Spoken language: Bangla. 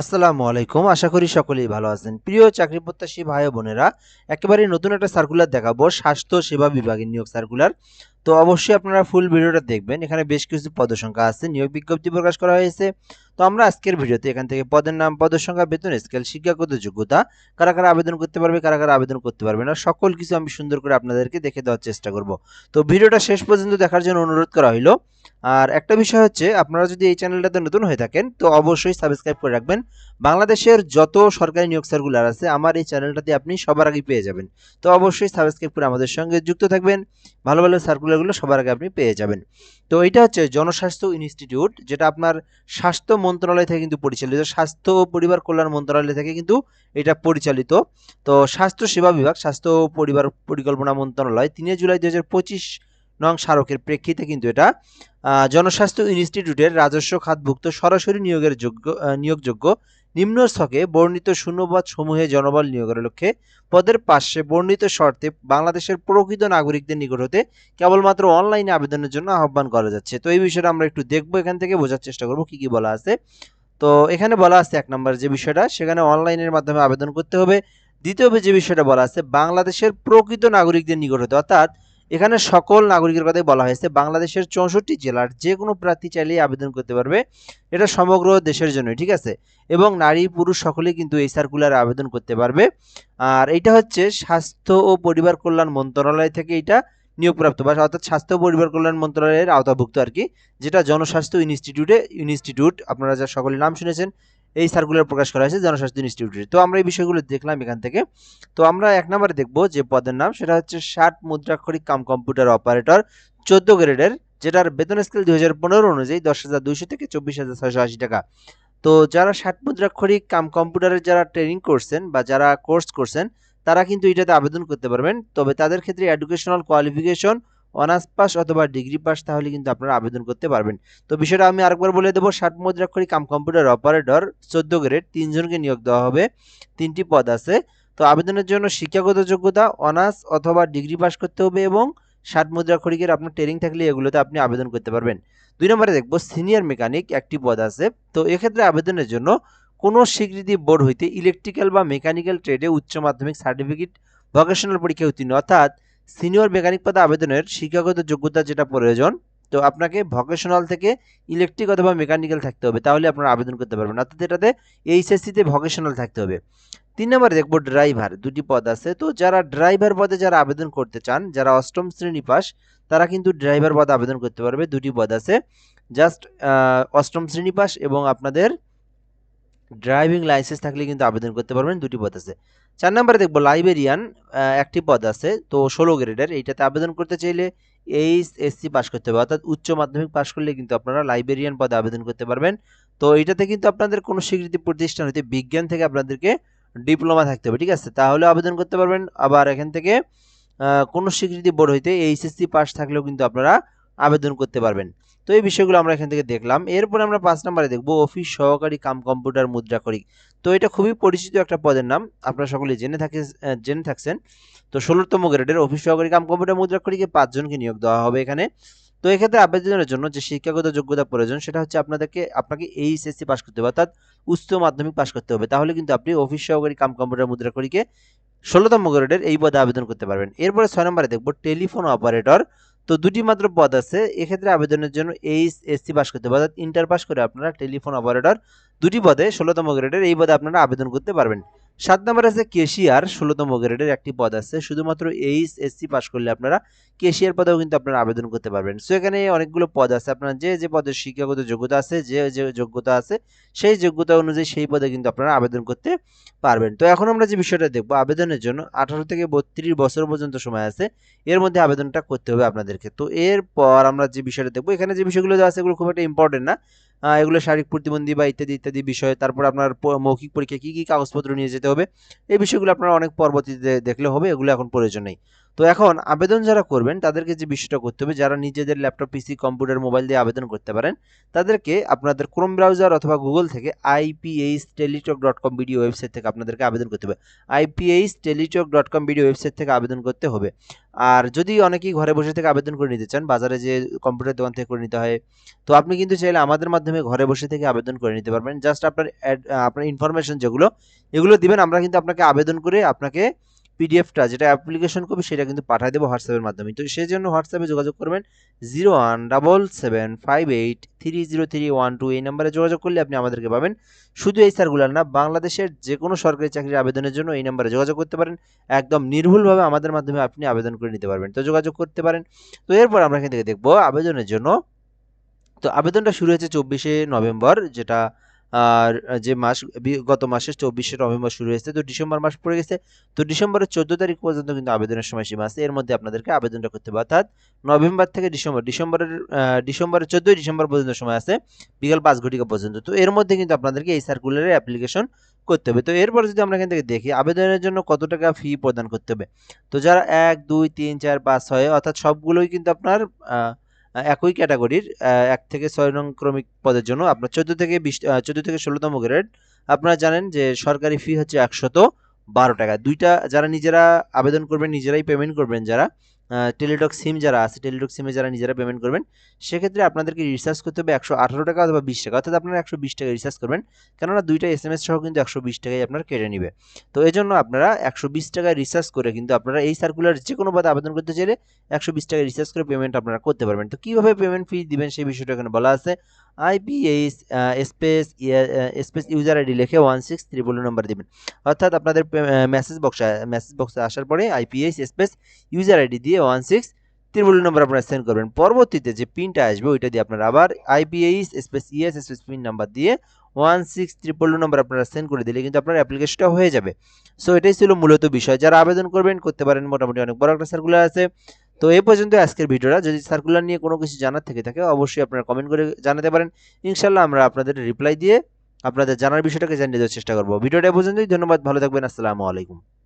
আসসালামু আলাইকুম। আশা করি সকলেই ভালো আছেন। প্রিয় চাকরি প্রত্যাশী ভাই বোনেরা, একেবারে নতুন একটা সার্কুলার দেখাবো। স্বাস্থ্য সেবা বিভাগের নিয়োগ সার্কুলার তো অবশ্যই আপনারা ফুল ভিডিওটা দেখবেন। এখানে বেশ কিছু পদসংখ্যা আছে। নিয়োগ বিজ্ঞপ্তি প্রকাশ করা হয়েছে। তো আমরা আজকের ভিডিওতে এখান থেকে পদের নাম পদসংখ্যা বেতন, স্কেল, শিক্ষাগত যোগ্যতা, কারা কারা আবেদন করতে পারবে, কারা কারা আবেদন করতে পারবে না, সকল কিছু আমি সুন্দর করে আপনাদেরকে দেখে দেওয়ার চেষ্টা করব। তো ভিডিওটা শেষ পর্যন্ত দেখার জন্য অনুরোধ করা হলো আর একটা বিষয় হচ্ছে, আপনারা যদি এই চ্যানেলটাতে নতুন হয়ে থাকেন, তো অবশ্যই সাবস্ক্রাইব করে রাখবেন। বাংলাদেশের যত সরকারি নিয়োগ সার্কুলার আছে, আমার এই চ্যানেলটাতে আপনি সবার আগে পেয়ে যাবেন। তো অবশ্যই সাবস্ক্রাইব করে আমাদের সঙ্গে যুক্ত থাকবেন। ভালো ভালো সার্কুলারগুলো সবার আগে আপনি পেয়ে যাবেন। তো এটা হচ্ছে জনস্বাস্থ্য ইনস্টিটিউট, যেটা আপনার স্বাস্থ্য মন্ত্রণালয় থেকে কিন্তু পরিচালিত, স্বাস্থ্য ও পরিবার কল্যাণ মন্ত্রণালয় থেকে কিন্তু এটা পরিচালিত। তো স্বাস্থ্য সেবা বিভাগ, স্বাস্থ্য ও পরিবার পরিকল্পনা মন্ত্রণালয় তিনে জুলাই দু হাজার পঁচিশ নং স্মারকের প্রেক্ষিতে কিন্তু এটা জনস্বাস্থ্য ইনস্টিটিউটের রাজস্ব খাতভুক্ত সরাসরি নিয়োগের যোগ্য নিয়োগযোগ্য নিম্ন ছকে বর্ণিত শূন্যপদ সমূহে জনবল নিয়োগের লক্ষ্যে পদের পাশে বর্ণিত শর্তে বাংলাদেশের প্রকৃত নাগরিকদের নিকট হতে কেবলমাত্র অনলাইনে আবেদনের জন্য আহ্বান করা যাচ্ছে। তো এই বিষয়টা আমরা একটু দেখব, এখান থেকে বোঝার চেষ্টা করব কি কি বলা আছে। তো এখানে বলা আছে এক নম্বর যে বিষয়টা, সেখানে অনলাইনের মাধ্যমে আবেদন করতে হবে। দ্বিতীয় যে বিষয়টা বলা আছে, বাংলাদেশের প্রকৃত নাগরিকদের নিকট হতে, অর্থাৎ এখানে সকল নাগরিকের কথাই বলা হয়েছে। বাংলাদেশের চৌষট্টি জেলার যে কোনো প্রার্থী চাইলেই আবেদন করতে পারবে। এটা সমগ্র দেশের জন্য ঠিক আছে? এবং নারী, পুরুষ সকলেই কিন্তু এই সার্কুলারে আবেদন করতে পারবে। আর এটা হচ্ছে স্বাস্থ্য ও পরিবার কল্যাণ মন্ত্রণালয় থেকে এটা নিয়োগপ্রাপ্ত, বা অর্থাৎ স্বাস্থ্য ও পরিবার কল্যাণ মন্ত্রণালয়ের আওতাভুক্ত আর কি, যেটা জনস্বাস্থ্য ইনস্টিটিউটে, ইনস্টিটিউট, আপনারা যা সকলের নাম শুনেছেন এই সার্কুলার প্রকাশ করা হয়েছে জনস্বাস্থ্য ইনস্টিটিউটে তো আমরা এই বিষয়গুলো দেখলাম এখান থেকে। তো আমরা এক নম্বরে দেখব যে পদের নাম, সেটা হচ্ছে ষাট মুদ্রাক্ষরিক কাম কম্পিউটার অপারেটর চোদ্দ গ্রেডের যেটার বেতন স্কেল দুই হাজার পনেরো অনুযায়ী দশ হাজার দুইশো থেকে চব্বিশ হাজার ছয়শো আশি টাকা। তো যারা ষাট মুদ্রাক্ষরিক কাম কম্পিউটারের যারা ট্রেনিং করছেন বা যারা কোর্স করছেন, তারা কিন্তু এটাতে আবেদন করতে পারবেন। তবে তাদের ক্ষেত্রে এডুকেশনাল কোয়ালিফিকেশন অনার্স পাস অথবা ডিগ্রি পাস, তাহলে কিন্তু আপনারা আবেদন করতে পারবেন। তো বিষয়টা আমি আরেকবার বলে দেবো, ষাট মুদ্রাক্ষরিক কাম কম্পিউটার অপারেটর, চোদ্দ গ্রেড, তিনজনকে নিয়োগ দেওয়া হবে। তিনটি পদ আছে। তো আবেদনের জন্য শিক্ষাগত যোগ্যতা, অনার্স অথবা ডিগ্রি পাস করতে হবে এবং ষাট মুদ্রাক্ষরিকের আপনার ট্রেনিং থাকলে এগুলোতে আপনি আবেদন করতে পারবেন। দুই নম্বরে দেখব, সিনিয়র মেকানিক একটি পদ আছে। তো এক্ষেত্রে আবেদনের জন্য কোনো স্বীকৃতি বোর্ড হইতে ইলেকট্রিক্যাল বা মেকানিক্যাল ট্রেডে উচ্চ মাধ্যমিক সার্টিফিকেট ভোকেশনাল পরীক্ষায় উত্তীর্ণ। অর্থাৎ সিনিয়র মেকানিক পদে আবেদনের শিক্ষাগত যোগ্যতা যেটা প্রয়োজন, তো আপনাকে ভোকেশনাল থেকে ইলেকট্রিক অথবা মেকানিক্যাল থাকতে হবে, তাহলে আপনারা আবেদন করতে পারবেন। অর্থাৎ এটাতে এইচএসসিতে ভোকেশনাল থাকতে হবে। তিন নম্বরে দেখব ড্রাইভার দুটি পদ আছে। তো যারা ড্রাইভার পদে যারা আবেদন করতে চান, যারা অষ্টম শ্রেণি পাস, তারা কিন্তু ড্রাইভার পদে আবেদন করতে পারবে। দুটি পদ আছে। জাস্ট অষ্টম শ্রেণি পাস এবং আপনাদের ড্রাইভিং লাইসেন্স থাকলে কিন্তু আবেদন করতে পারবেন। দুটি পদ আছে। চার নম্বরে দেখব লাইব্রেরিয়ান একটি পদ আছে। তো ষোলো গ্রেডের, এইটাতে আবেদন করতে চাইলে এইচ এসসি পাস করতে হবে। অর্থাৎ উচ্চ মাধ্যমিক পাস করলে কিন্তু আপনারা লাইব্রেরিয়ান পদে আবেদন করতে পারবেন। তো এটাতে কিন্তু আপনাদের কোনো স্বীকৃতি প্রতিষ্ঠান হতে বিজ্ঞান থেকে আপনাদেরকে ডিপ্লোমা থাকতে হবে, ঠিক আছে? তাহলে আবেদন করতে পারবেন। আবার এখান থেকে কোনো স্বীকৃতি বোর্ড হইতে এইচএসসি পাস থাকলেও কিন্তু আপনারা আবেদন করতে পারবেন। তো এই বিষয়গুলো আমরা এখান থেকে দেখলাম। এরপর আমরা পাঁচ নম্বরে দেখব অফিস সহকারী কাম কম্পিউটার মুদ্রাক্ষরিক। তো এটা খুবই পরিচিত একটা পদের নাম। আপনারা সকলে জেনে থাকে জেনে থাকছেন। তো ষোলোতম গ্রেডের অফিস সহকারী কাম কম্পিউটার মুদ্রাক্ষরিকে পাঁচজনকে নিয়োগ দেওয়া হবে এখানে। তো এক্ষেত্রে আবেদনের জন্য যে শিক্ষাগত যোগ্যতা প্রয়োজন, সেটা হচ্ছে আপনাদেরকে, আপনাকে এইচএসসি পাস করতে হবে, অর্থাৎ উচ্চ মাধ্যমিক পাস করতে হবে। তাহলে কিন্তু আপনি অফিস সহকারী কাম কম্পিউটার মুদ্রাক্ষরিকে ষোলোতম গ্রেডের এই পদে আবেদন করতে পারবেন। এরপরে ছয় নম্বরে দেখব টেলিফোন অপারেটর। তো দুটি মাত্র পদ আছে, এক্ষেত্রে আবেদনের জন্য এইচ এসসি পাস করতে অর্থাৎ ইন্টার পাস করে আপনারা টেলিফোন অপারেটর দুটি পদে ষোলোতম গ্রেডের এই পদে আপনারা আবেদন করতে পারবেন। সাত নম্বর আছে কেশিয়ার, ষোলোতম গ্রেডের একটি পদ আছে। শুধুমাত্র এইচ এসসি পাস করলে আপনারা কেশিয়ার পদেও কিন্তু আপনারা আবেদন করতে পারবেন। সো এখানে অনেকগুলো পদ আছে। আপনার যে যে পদের শিক্ষাগত যোগ্যতা আছে, যে যে যোগ্যতা আছে, সেই যোগ্যতা অনুযায়ী সেই পদে কিন্তু আপনারা আবেদন করতে পারবেন। তো, এখন আমরা যে বিষয়টা দেখব, আবেদনের জন্য আঠারো থেকে বত্রিশ বছর পর্যন্ত সময় আছে। এর মধ্যে আবেদনটা করতে হবে আপনাদেরকে। তো, এরপর আমরা যে বিষয়টা দেখব, এখানে যে বিষয়গুলো আছে, এগুলো খুব একটা ইম্পর্টেন্ট না। এগুলো শারীরিক প্রতিবন্ধী বা ইত্যাদি ইত্যাদি বিষয়। তারপর আপনার মৌখিক পরীক্ষা কী কী কাগজপত্র নিয়ে যেতে হবে? এই বিষয়গুলো আপনারা অনেক পরবর্তীতে দেখলে হবে, এগুলো এখন প্রয়োজন নেই। তো এখন আবেদন যারা করবেন, তাদেরকে যে বিষয়টা করতে হবে, যারা নিজেদের ল্যাপটপ, পিসি, কম্পিউটার, মোবাইল দিয়ে আবেদন করতে পারেন, তাদেরকে আপনাদের ক্রোম ব্রাউজার অথবা গুগল থেকে IPH Teletalk dot com video website থেকে আপনাদেরকে আবেদন করতে হবে। IPH Teletalk dot com video website থেকে আবেদন করতে হবে। আর যদি অনেকেই ঘরে বসে থেকে আবেদন করে নিতে চান, বাজারে যে কম্পিউটার দোকান থেকে করে নিতে হয়, তো আপনি কিন্তু চাইলে আমাদের মাধ্যমে ঘরে বসে থেকে আবেদন করে নিতে পারবেন। জাস্ট আপনার আপনার ইনফরমেশন যেগুলো, এগুলো দিবেন, আমরা কিন্তু আপনাকে আবেদন করে আপনাকে পিডিএফটা যেটা অ্যাপ্লিকেশন করবে সেটা কিন্তু পাঠিয়ে দেবো হোয়াটসঅ্যাপের মাধ্যমে। তো সেই জন্য হোয়াটসঅ্যাপে যোগাযোগ করবেন zero one double seven five eight three zero three one two এই নাম্বারে যোগাযোগ করলে আপনি আমাদেরকে পাবেন। শুধু এই সার্কুলার না, বাংলাদেশের যে কোনো সরকারি চাকরির আবেদনের জন্য এই নাম্বারে যোগাযোগ করতে পারেন। একদম নির্ভুলভাবে আমাদের মাধ্যমে আপনি আবেদন করে নিতে পারবেন। তো যোগাযোগ করতে পারেন। তো এরপর আমরা এখান থেকে দেখব আবেদনের জন্য। তো আবেদনটা শুরু হয়েছে চব্বিশে নভেম্বর, যেটা আর যে মাস গত মাসের চব্বিশে নভেম্বর শুরু হয়েছে, তো ডিসেম্বর মাস পড়ে গেছে। তো ডিসেম্বরের চোদ্দ তারিখ পর্যন্ত কিন্তু আবেদনের সময়সীমা আছে। এর মধ্যে আপনাদেরকে আবেদনটা করতে হবে। অর্থাৎ নভেম্বর থেকে ডিসেম্বর, ডিসেম্বরের ডিসেম্বরের চোদ্দই ডিসেম্বর পর্যন্ত সময় আছে, বিকাল পাঁচ ঘটিকা পর্যন্ত। তো এর মধ্যে কিন্তু আপনাদেরকে এই সার্কুলারের অ্যাপ্লিকেশন করতে হবে। তো এরপর যদি আমরা এখান থেকে দেখি, আবেদনের জন্য কত টাকা ফি প্রদান করতে হবে? তো যারা এক, দুই, তিন, চার, পাঁচ, ছয়, অর্থাৎ সবগুলোই কিন্তু আপনার একই ক্যাটাগরির এক থেকে ছয় নং ক্রমিক পদের জন্য আপনার চোদ্দ থেকে বিশ চোদ্দ থেকে ষোলোতম গ্রেড। আপনারা জানেন যে সরকারি ফি হচ্ছে একশত বারো টাকা। দুইটা যারা নিজেরা আবেদন করবেন, নিজেরাই পেমেন্ট করবেন যারা। টেলিটক সিম যারা আছে টেলিটক সিমে যারা নিজেরা পেমেন্ট করবেন, সেক্ষেত্রে আপনাদেরকে রিচার্জ করতে হবে একশো আঠারো টাকা অথবা বিশ টাকা। অর্থাৎ আপনারা একশো বিশ টাকা রিচার্জ করবেন। কেননা দুইটা এস এম এস সহ কিন্তু একশো বিশ টাকায় আপনার কেটে নেবে। তো এই জন্য আপনারা একশো বিশ টাকায় রিচার্জ করে কিন্তু আপনারা এই সার্কুলার যে কোনো পদে আবেদন করতে চাইলে একশো বিশ টাকা রিচার্জ করে পেমেন্ট আপনারা করতে পারবেন। তো কীভাবে পেমেন্ট ফি দিবেন সেই বিষয়টা এখানে বলা আছে। IPH space space user ID লিখে ওয়ান সিক্স ত্রিপল নাম্বার দিবেন। অর্থাৎ আপনাদের মেসেজ বক্সে মেসেজ বক্সে আসার পরে আইপিএইচ স্পেস ইউজার আইডি দিয়ে ওয়ান সিক্স নম্বর আপনারা সেন্ড করবেন। পরবর্তীতে যে পিনটা আসবে, ওইটা দিয়ে আপনারা আবার space ES space pin number দিয়ে ওয়ান সিক্স ত্রিপল নম্বর আপনারা সেন্ড করে দিলে কিন্তু আপনার অ্যাপ্লিকেশনটা হয়ে যাবে। সো এটাই ছিল মূলত বিষয়। যারা আবেদন করবেন, করতে পারেন। মোটামুটি অনেক বড় একটা সার্কুলার আছে। তো এই পর্যন্ত আজকের ভিডিওটা। যদি সার্কুলার নিয়ে কোনো কিছু জানার থেকে থাকে, অবশ্যই আপনারা কমেন্ট করে জানাতে পারেন। ইনশাল্লাহ আমরা আপনাদের রিপ্লাই দিয়ে আপনাদের জানার বিষয়টাকে জানিয়ে দেওয়ার চেষ্টা করব। ভিডিওটা পর্যন্তই। ধন্যবাদ। ভালো থাকবেন। আসসালামু আলাইকুম।